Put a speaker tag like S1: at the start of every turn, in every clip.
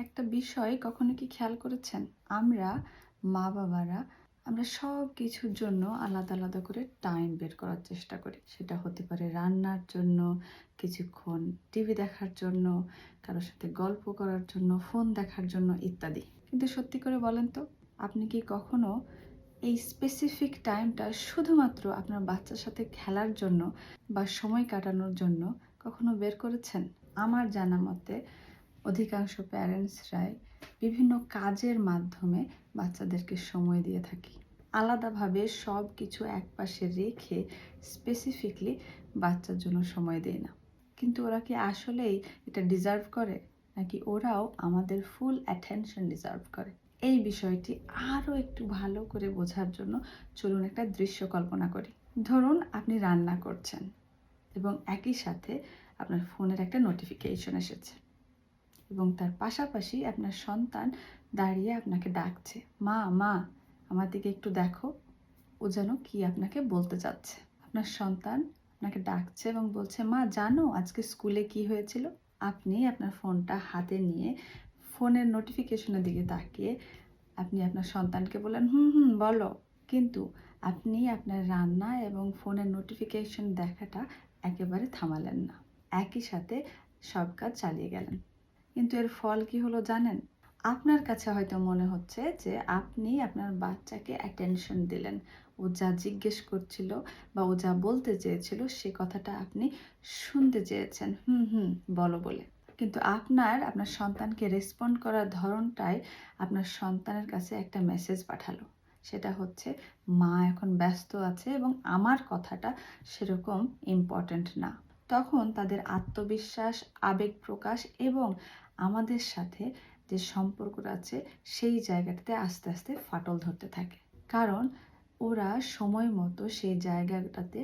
S1: একটা বিষয় কখনো কি খেয়াল করেছেন? আমরা মা বাবারা, আমরা সব কিছুর জন্য আলাদা আলাদা করে টাইম বের করার চেষ্টা করি। সেটা হতে পারে রান্নার জন্য, কিছুক্ষণ টিভি দেখার জন্য, কারোর সাথে গল্প করার জন্য ফোন দেখার জন্য ইত্যাদি। কিন্তু সত্যি করে বলেন তো, আপনি কি কখনো এই স্পেসিফিক টাইমটা শুধুমাত্র আপনার বাচ্চার সাথে খেলার জন্য বা সময় কাটানোর জন্য কখনো বের করেছেন? আমার জানা মতে অধিকাংশ প্যারেন্টসরাই বিভিন্ন কাজের মাধ্যমে বাচ্চাদেরকে সময় দিয়ে থাকি। আলাদাভাবে সব কিছু একপাশে রেখে স্পেসিফিকলি বাচ্চার জন্য সময় দেয় না। কিন্তু ওরা কি আসলেই এটা ডিজার্ভ করে? নাকি ওরাও আমাদের ফুল অ্যাটেনশন ডিজার্ভ করে? এই বিষয়টি আরও একটু ভালো করে বোঝার জন্য চলুন একটা দৃশ্য কল্পনা করি। ধরুন আপনি রান্না করছেন এবং একই সাথে আপনার ফোনের একটা নোটিফিকেশন এসেছে। এবং তার পাশাপাশি আপনার সন্তান দাঁড়িয়ে আপনাকে ডাকছে, মা মা, আমার দিকে একটু দেখো, ও যেন কি আপনাকে বলতে চাচ্ছে। আপনার সন্তান আপনাকে ডাকছে এবং বলছে, মা, জানো আজকে স্কুলে কি হয়েছিল? আপনি আপনার ফোনটা হাতে নিয়ে ফোনের নোটিফিকেশনের দিকে তাকিয়ে আপনি আপনার সন্তানকে বললেন, হুম হুম, বলো। কিন্তু আপনি আপনার রান্না এবং ফোনের নোটিফিকেশন দেখাটা একেবারে থামালেন না। একই সাথে সব কাজ চালিয়ে গেলেন। কিন্তু এর ফল কি হলো জানেন? আপনার কাছে হয়তো মনে হচ্ছে যে আপনি আপনার বাচ্চাকে অ্যাটেনশন দিলেন। ও যা জিজ্ঞেস করছিল বা ও যা বলতে চেয়েছিল সে কথাটা আপনি শুনতে চেয়েছেন। হুম হুম, বলো বলে। কিন্তু আপনার আপনার সন্তানকে রেসপন্ড করার ধরনটাই আপনার সন্তানের কাছে একটা মেসেজ পাঠালো। সেটা হচ্ছে, মা এখন ব্যস্ত আছে এবং আমার কথাটা সেরকম ইম্পর্ট্যান্ট না। তখন তাদের আত্মবিশ্বাস, আবেগ প্রকাশ এবং আমাদের সাথে যে সম্পর্কটা আছে, সেই জায়গাটাতে আস্তে আস্তে ফাটল ধরতে থাকে। কারণ ওরা সময় মতো সেই জায়গাটাতে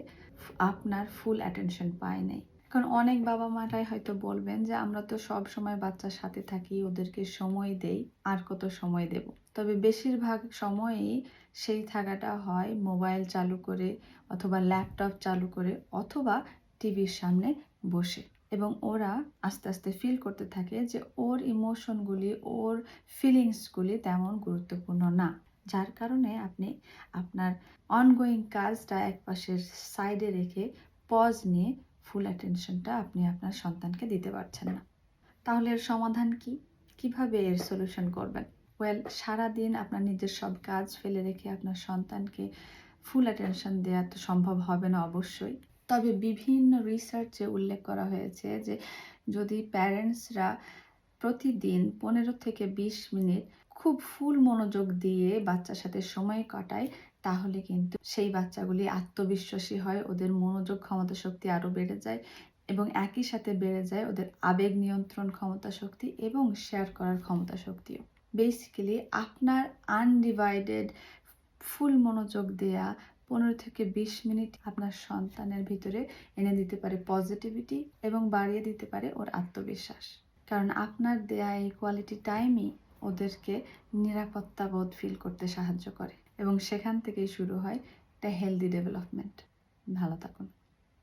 S1: আপনার ফুল অ্যাটেনশন পায় নাই। কারণ অনেক বাবা মারাই হয়তো বলবেন যে, আমরা তো সব সময় বাচ্চার সাথে থাকি, ওদেরকে সময় দেই, আর কত সময় দেব? তবে বেশিরভাগ সময়ই সেই থাকাটা হয় মোবাইল চালু করে অথবা ল্যাপটপ চালু করে অথবা টিভির সামনে বসে এবং ওরা আস্তে আস্তে ফিল করতে থাকে যে ওর ইমোশনগুলি ওর ফিলিংসগুলি তেমন গুরুত্বপূর্ণ না। যার কারণে আপনি আপনার অনগোয়িং কাজটা একপাশের সাইডে রেখে পজ নিয়ে ফুল অ্যাটেনশনটা আপনি আপনার সন্তানকে দিতে পারছেন না। তাহলে এর সমাধান কি? কীভাবে এর সলিউশন করবেন? ওয়েল সারাদিন আপনার নিজের সব কাজ ফেলে রেখে আপনার সন্তানকে ফুল অ্যাটেনশন দেওয়া তো সম্ভব হবে না অবশ্যই। তবে বিভিন্ন রিসার্চে উল্লেখ করা হয়েছে যে যদি প্যারেন্টসরা প্রতিদিন পনেরো থেকে বিশ মিনিট খুব ফুল মনোযোগ দিয়ে বাচ্চার সাথে সময় কাটায়, তাহলে কিন্তু সেই বাচ্চাগুলি আত্মবিশ্বাসী হয়, ওদের মনোযোগ ক্ষমতা শক্তি আরও বেড়ে যায় এবং একই সাথে বেড়ে যায় ওদের আবেগ নিয়ন্ত্রণ ক্ষমতা শক্তি এবং শেয়ার করার ক্ষমতা শক্তিও বেসিক্যালি আপনার আনডিভাইডেড ফুল মনোযোগ দেয়া পনেরো থেকে বিশ মিনিট আপনার সন্তানের ভিতরে এনে দিতে পারে পজিটিভিটি এবং বাড়িয়ে দিতে পারে ওর আত্মবিশ্বাস। কারণ আপনার দেয়া এই কোয়ালিটি টাইমই ওদেরকে নিরাপত্তা বোধ ফিল করতে সাহায্য করে এবং সেখান থেকেই শুরু হয় একটা হেলদি ডেভেলপমেন্ট ভালো থাকুন।